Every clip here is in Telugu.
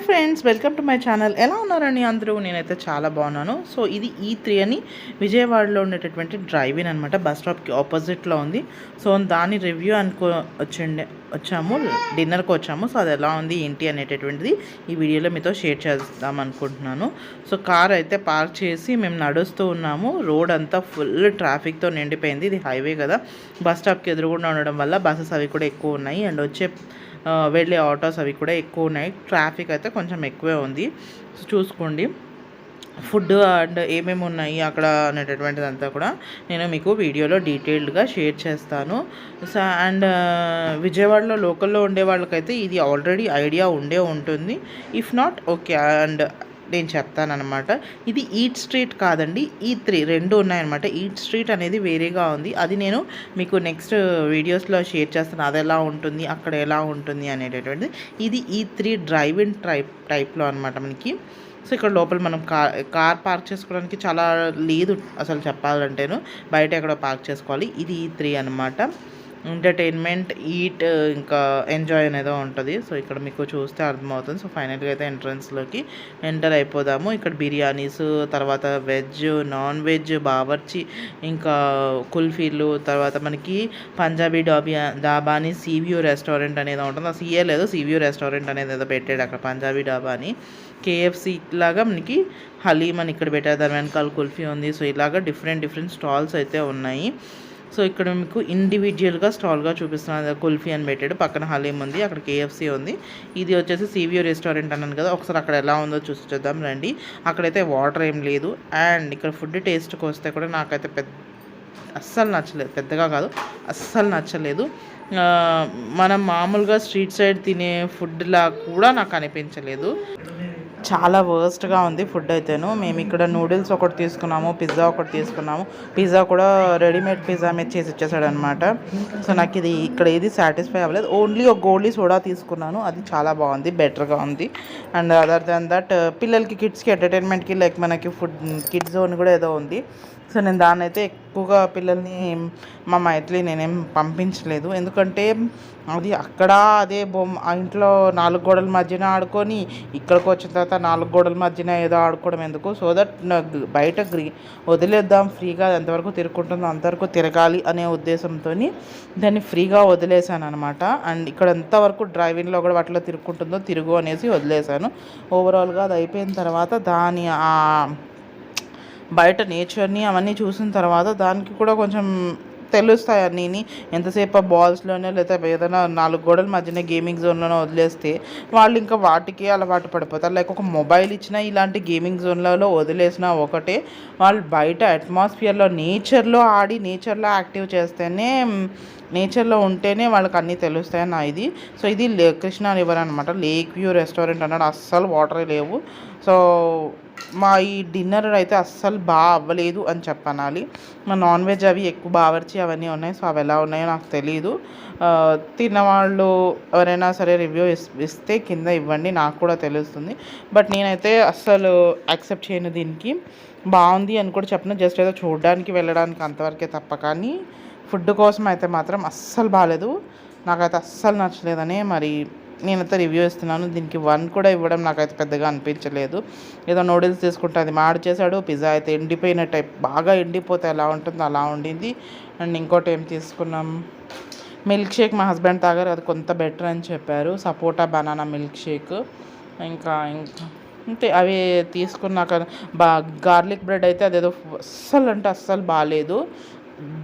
Hi friends welcome to my channel. ఎలా ఉన్నారని అందరూ? నేనైతే చాలా బాగున్నాను. సో ఇది ఈ త్రీ అని విజయవాడలో ఉండేటటువంటి డ్రైవ్ ఇన్ అనమాట బస్ స్టాప్కి ఆపోజిట్లో ఉంది. సో దాని రివ్యూ అనుకో వచ్చిండే వచ్చాము. డిన్నర్కి వచ్చాము. సో అది ఎలా ఉంది ఏంటి అనేటటువంటిది ఈ వీడియోలో మీతో షేర్ చేద్దాం అనుకుంటున్నాను. సో కార్ అయితే పార్క్ చేసి మేము నడుస్తూ ఉన్నాము. రోడ్ అంతా ఫుల్ ట్రాఫిక్తో నిండిపోయింది. ఇది హైవే కదా. బస్ స్టాప్కి ఎదురుగుండా ఉండడం వల్ల బస్సెస్ అవి కూడా ఎక్కువ ఉన్నాయి. అండ్ వచ్చే వెళ్ళే ఆటోస్ అవి కూడా ఎక్కువ ఉన్నాయి. ట్రాఫిక్ అయితే కొంచెం ఎక్కువే ఉంది. చూసుకోండి. ఫుడ్ అండ్ ఏమేమి ఉన్నాయి అక్కడ అనేటటువంటిది అంతా కూడా నేను మీకు వీడియోలో డీటెయిల్డ్గా షేర్ చేస్తాను. సో అండ్ విజయవాడలో లోకల్లో ఉండే వాళ్ళకైతే ఇది ఆల్రెడీ ఐడియా ఉండే ఉంటుంది. ఇఫ్ నాట్ ఓకే అండ్ నేను చెప్తానమాట ఇది ఈట్ స్ట్రీట్ కాదండి. ఈ త్రీ రెండు ఉన్నాయన్నమాట. ఈట్ స్ట్రీట్ అనేది వేరేగా ఉంది. అది నేను మీకు నెక్స్ట్ వీడియోస్లో షేర్ చేస్తాను. అది ఎలా ఉంటుంది అక్కడ ఎలా ఉంటుంది అనేటటువంటిది. ఇది ఈ త్రీ డ్రైవ్ ఇన్ టైప్ టైప్లో అనమాట మనకి. సో ఇక్కడ లోపల మనం కార్ కార్ పార్క్ చేసుకోవడానికి చాలా లేదు అసలు చెప్పాలంటేను. బయట ఎక్కడో పార్క్ చేసుకోవాలి. ఇది ఈ త్రీ అనమాట ఎంటర్టైన్మెంట్ ఈట్ uh, ఇంకా ఎంజాయ్ అనేదో ఉంటుంది. సో ఇక్కడ మీకు చూస్తే అర్థమవుతుంది. సో ఫైనల్గా అయితే ఎంట్రన్స్లోకి ఎంటర్ అయిపోదాము. ఇక్కడ బిర్యానీస్ తర్వాత వెజ్ నాన్ వెజ్ బావర్చి ఇంకా కుల్ఫీలు తర్వాత మనకి పంజాబీ డాబియా డాబా అని సీవ్యూ రెస్టారెంట్ అనేది ఉంటుంది. అసలు సీఏ లేదు సీవ్యూ రెస్టారెంట్ అనేది ఏదో పెట్టాడు అక్కడ పంజాబీ డాబా అని కేఎఫ్సీ లాగా మనకి హలీమ్ అని ఇక్కడ పెట్టారు. దాని వెనకాల కుల్ఫీ ఉంది. సో ఇలాగా డిఫరెంట్ డిఫరెంట్ స్టాల్స్ అయితే ఉన్నాయి. సో ఇక్కడ మీకు ఇండివిజువల్గా స్టాల్గా చూపిస్తున్నాను. కుల్ఫీ అని పెట్టాడు. పక్కన హలీం ఉంది అక్కడ కేఎఫ్సీ ఉంది. ఇది వచ్చేసి సివియో రెస్టారెంట్ అన్నాను కదా. ఒకసారి అక్కడ ఎలా ఉందో చూసి చూద్దాం రండి. అక్కడైతే వాటర్ ఏం లేదు. అండ్ ఇక్కడ ఫుడ్ టేస్ట్కి వస్తే కూడా నాకైతే పెద్ద అస్సలు నచ్చలేదు. పెద్దగా కాదు అస్సలు నచ్చలేదు. మనం మామూలుగా స్ట్రీట్ సైడ్ తినే ఫుడ్లా కూడా నాకు అనిపించలేదు. చాలా వర్స్ట్గా ఉంది ఫుడ్ అయితేను. మేము ఇక్కడ నూడిల్స్ ఒకటి తీసుకున్నాము పిజ్జా ఒకటి తీసుకున్నాము. పిజ్జా కూడా రెడీమేడ్ పిజ్జా మీద చేసి ఇచ్చేసాడు అనమాట సో నాకు ఇది ఇక్కడ ఏది సాటిస్ఫై అవ్వలేదు. ఓన్లీ ఒక గోల్డీ సోడా తీసుకున్నాను. అది చాలా బాగుంది బెటర్గా ఉంది. అండ్ అదర్ దాన్ దట్ పిల్లలకి కిడ్స్కి ఎంటర్టైన్మెంట్కి లైక్ మనకి ఫుడ్ కిడ్స్ జోన్ కూడా ఏదో ఉంది. సో నేను దాన్ని అయితే ఎక్కువగా పిల్లల్ని మా మైత్రి నేనేం పంపించలేదు. ఎందుకంటే అది అక్కడ అదే బొమ్మ ఇంట్లో నాలుగు గోడల మధ్యన ఆడుకొని ఇక్కడికి వచ్చిన తర్వాత నాలుగు గోడల మధ్యన ఏదో ఆడుకోవడం ఎందుకు? సో దట్ బయట గ్రీ వదిలేద్దాం ఫ్రీగా ఎంతవరకు తిరుగుకుంటుందో అంతవరకు తిరగాలి అనే ఉద్దేశంతో దాన్ని ఫ్రీగా వదిలేశాను అనమాట అండ్ ఇక్కడ ఎంతవరకు డ్రైవింగ్లో కూడా వాటిలో తిరుగుకుంటుందో తిరుగు అనేసి వదిలేశాను. ఓవరాల్గా అది అయిపోయిన తర్వాత దాని ఆ బయట నేచర్ని అవన్నీ చూసిన తర్వాత దానికి కూడా కొంచెం తెలుస్తాయి అన్నీ ఎంతసేపు ఆ బాల్స్లోనే లేదా ఏదైనా నాలుగు గోడల మధ్యన గేమింగ్ జోన్లోనే వదిలేస్తే వాళ్ళు ఇంకా వాటికి అలవాటు పడిపోతారు. లైక్ ఒక మొబైల్ ఇచ్చినా ఇలాంటి గేమింగ్ జోన్లలో వదిలేసినా ఒకటే. వాళ్ళు బయట అట్మాస్ఫియర్లో నేచర్లో ఆడి నేచర్లో యాక్టివ్ చేస్తేనే నేచర్లో ఉంటేనే వాళ్ళకి అన్నీ తెలుస్తాయి నా ఇది. సో ఇది లే కృష్ణా రివర్ అనమాట లేక్ వ్యూ రెస్టారెంట్ అన్నాడు. అస్సలు వాటరే లేవు. సో మా ఈ డిన్నర్ అయితే అస్సలు బాగా అవ్వలేదు అని చెప్పనాలి. మా నాన్ వెజ్ అవి ఎక్కువ బావర్చి అవన్నీ ఉన్నాయి. సో అవి ఎలా ఉన్నాయో నాకు తెలియదు తిన్నవాళ్ళు ఎవరైనా సరే రివ్యూ ఇస్తే కింద ఇవ్వండి. నాకు కూడా తెలుస్తుంది. బట్ నేనైతే అస్సలు యాక్సెప్ట్ చేయను దీనికి. బాగుంది అని కూడా చెప్పను. జస్ట్ ఏదో చూడడానికి వెళ్ళడానికి అంతవరకే తప్ప. కానీ ఫుడ్ కోసం అయితే మాత్రం అస్సలు బాగాలేదు నాకైతే అస్సలు నచ్చలేదని మరి నేనైతే రివ్యూ ఇస్తున్నాను. దీనికి వన్ కూడా ఇవ్వడం నాకైతే పెద్దగా అనిపించలేదు. ఏదో నూడిల్స్ తీసుకుంటే అది మాడి చేశాడు. పిజ్జా అయితే ఎండిపోయిన టైప్ బాగా ఎండిపోతే ఎలా ఉంటుందో అలా ఉండింది. అండ్ ఇంకోటి ఏం తీసుకున్నాం? మిల్క్ షేక్ మా హస్బెండ్ తాగారు. అది కొంత బెటర్ అని చెప్పారు. సపోటా బనానా మిల్క్ షేక్ ఇంకా ఇంకా అంటే అవి తీసుకున్నాక బా గార్లిక్ బ్రెడ్ అయితే అదేదో అస్సలు అంటే అస్సలు బాగాలేదు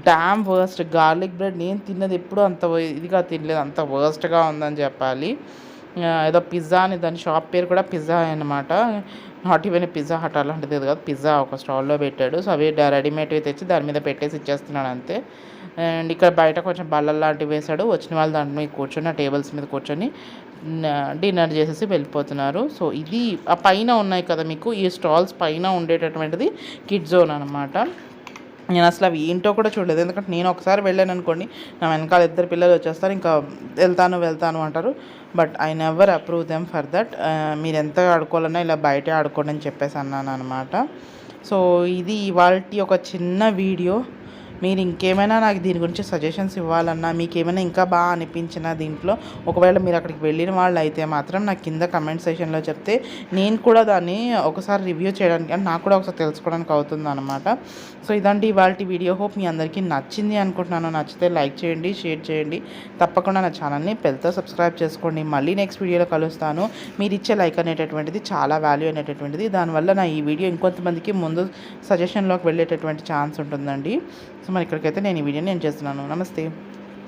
డామ్ వర్స్ట్ గార్లిక్ బ్రెడ్ నేను తిన్నది ఎప్పుడు అంత ఇదిగా తినలేదు. అంత వర్స్ట్గా ఉందని చెప్పాలి. ఏదో పిజ్జా అని దాని షాప్ పేరు కూడా పిజ్జా అనమాట నాట్ ఈవెన్ పిజ్జా హట్ అలాంటిది ఏది కాదు. పిజ్జా ఒక స్టాల్లో పెట్టాడు. సో అవి రెడీమేడ్వి తెచ్చి దాని మీద పెట్టేసి ఇచ్చేస్తున్నాడు అంతే. అండ్ ఇక్కడ బయట కొంచెం బల్లలు లాంటివి వేశాడు. వచ్చిన వాళ్ళు దాంట్లో మీద కూర్చొని ఆ టేబుల్స్ మీద కూర్చొని డిన్నర్ చేసేసి వెళ్ళిపోతున్నారు. సో ఇది ఆ పైన ఉన్నాయి కదా మీకు. ఈ స్టాల్స్ పైన ఉండేటటువంటిది కిడ్ జోన్ అనమాట నేను అసలు అవి ఏంటో కూడా చూడలేదు. ఎందుకంటే నేను ఒకసారి వెళ్ళాను అనుకోండి నా వెనకాల ఇద్దరు పిల్లలు వచ్చేస్తారు ఇంకా వెళ్తాను వెళ్తాను అంటారు. But I never approve them for that మీరు ఎంత ఆడుకోవాలన్నా ఇలా బయటే ఆడుకోండి అని చెప్పేసి అన్నాను అనమాట సో ఇది ఇవాళ ఒక చిన్న వీడియో. మీరు ఇంకేమైనా నాకు దీని గురించి సజెషన్స్ ఇవ్వాలన్నా మీకు ఏమైనా ఇంకా బాగా అనిపించిన దీంట్లో ఒకవేళ మీరు అక్కడికి వెళ్ళిన వాళ్ళు అయితే మాత్రం నాకు కింద కమెంట్ సెషన్లో చెప్తే నేను కూడా దాన్ని ఒకసారి రివ్యూ చేయడానికి అంటే నాకు కూడా ఒకసారి తెలుసుకోవడానికి అవుతుంది అనమాట సో ఇదండి ఇవాళ వీడియో హోప్ మీ అందరికీ నచ్చింది అనుకుంటున్నాను. నచ్చితే లైక్ చేయండి షేర్ చేయండి. తప్పకుండా నా ఛానల్ని పెద్దతో సబ్స్క్రైబ్ చేసుకోండి. మళ్ళీ నెక్స్ట్ వీడియోలో కలుస్తాను. మీరు ఇచ్చే లైక్ అనేటటువంటిది చాలా వాల్యూ అనేటటువంటిది. దానివల్ల నా ఈ వీడియో ఇంకొంతమందికి ముందు సజెషన్లోకి వెళ్ళేటటువంటి ఛాన్స్ ఉంటుందండి. సో మరి ఇక్కడికైతే నేను ఈ వీడియోని నేను చేస్తున్నాను. నమస్తే.